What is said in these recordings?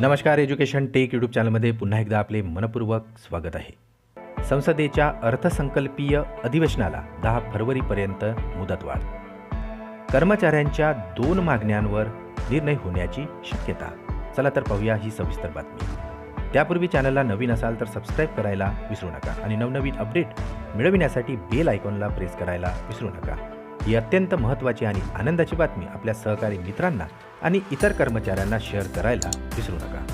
नमस्कार education take YouTube चॅनलमध्ये पुन्हा एकदा आपले मनपूर्वक स्वागत आहे. संसदेच्या अर्थसंकल्पीय अधिवेशनाला दहा फरवरीपर्यंत मुदतवाढ. कर्मचाऱ्यांच्या दोन मागण्यांवर निर्णय होण्याची शक्यता. चला तर पाहूया ही सविस्तर बातमी. त्यापूर्वी चॅनलला नवीन असाल तर सबस्क्राईब करायला विसरू नका आणि नवनवीन अपडेट मिळविण्यासाठी बेल आयकॉनला प्रेस करायला विसरू नका. ही अत्यंत महत्त्वाची आणि आनंदाची बातमी आपल्या सहकारी मित्रांना आणि इतर कर्मचाऱ्यांना शेअर करायला विसरू नका.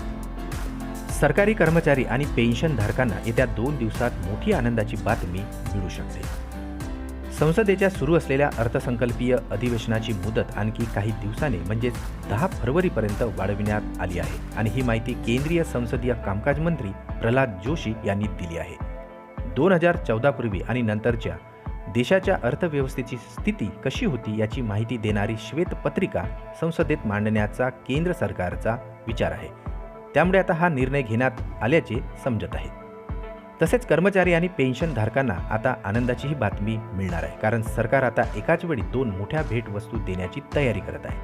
सरकारी कर्मचारी आणि पेन्शनधारकांना येत्या दोन दिवसात मोठी आनंदाची बातमी मिळू शकते. संसदेच्या सुरू असलेल्या अर्थसंकल्पीय अधिवेशनाची मुदत आणखी काही दिवसांनी म्हणजेच दहा फरवरीपर्यंत वाढविण्यात आली आहे आणि ही माहिती केंद्रीय संसदीय कामकाज मंत्री प्रल्हाद जोशी यांनी दिली आहे. दोन हजार चौदापूर्वी आणि नंतरच्या देशाच्या अर्थव्यवस्थेची स्थिती कशी होती याची माहिती देणारी श्वेतपत्रिका संसदेत मांडण्याचा केंद्र सरकारचा विचार आहे. त्यामुळे आता हा निर्णय घेण्यात आल्याचे समजत आहे. तसेच कर्मचारी आणि पेन्शनधारकांना आता आनंदाचीही बातमी मिळणार आहे. कारण सरकार आता एकाच वेळी दोन मोठ्या भेटवस्तू देण्याची तयारी करत आहे.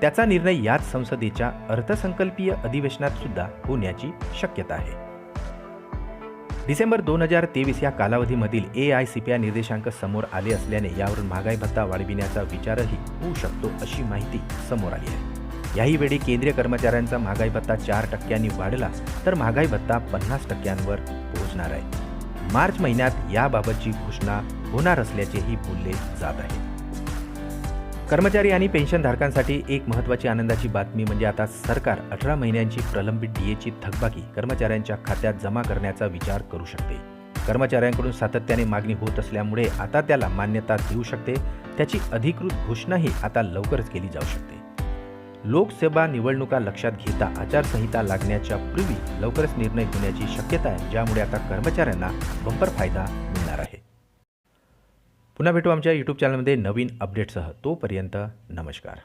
त्याचा निर्णय याच संसदेच्या अर्थसंकल्पीय अधिवेशनात सुद्धा होण्याची शक्यता आहे. डिसेंबर दोन हजार तेवीस या कालावधीमधील A I C P I निर्देशांक समोर आले असल्याने यावरून महागाई भत्ता वाढविण्याचा विचारही होऊ शकतो अशी माहिती समोर आली आहे. याही वेळी केंद्रीय कर्मचाऱ्यांचा महागाई भत्ता चार टक्क्यांनी वाढला तर महागाई भत्ता पन्नास टक्क्यांवर पोहोचणार आहे. मार्च महिन्यात याबाबतची घोषणा होणार असल्याचेही बोलले जात आहे. कर्मचारी आणि पेन्शनधारकांसाठी एक महत्त्वाची आनंदाची बातमी म्हणजे आता सरकार अठरा महिन्यांची प्रलंबित डीएची थकबाकी कर्मचाऱ्यांच्या खात्यात जमा करण्याचा विचार करू शकते. कर्मचाऱ्यांकडून सातत्याने मागणी होत असल्यामुळे आता त्याला मान्यता देऊ शकते. त्याची अधिकृत घोषणाही आता लवकरच केली जाऊ शकते. लोकसभा निवडणुका लक्षात घेता आचारसंहिता लागण्याच्या पूर्वी लवकरच निर्णय होण्याची शक्यता आहे ज्यामुळे आता कर्मचाऱ्यांना बंपर फायदा पुन्हा भेटू आमच्या यूट्यूब चॅनलमध्ये नवीन अपडेटसह तोपर्यंत नमस्कार.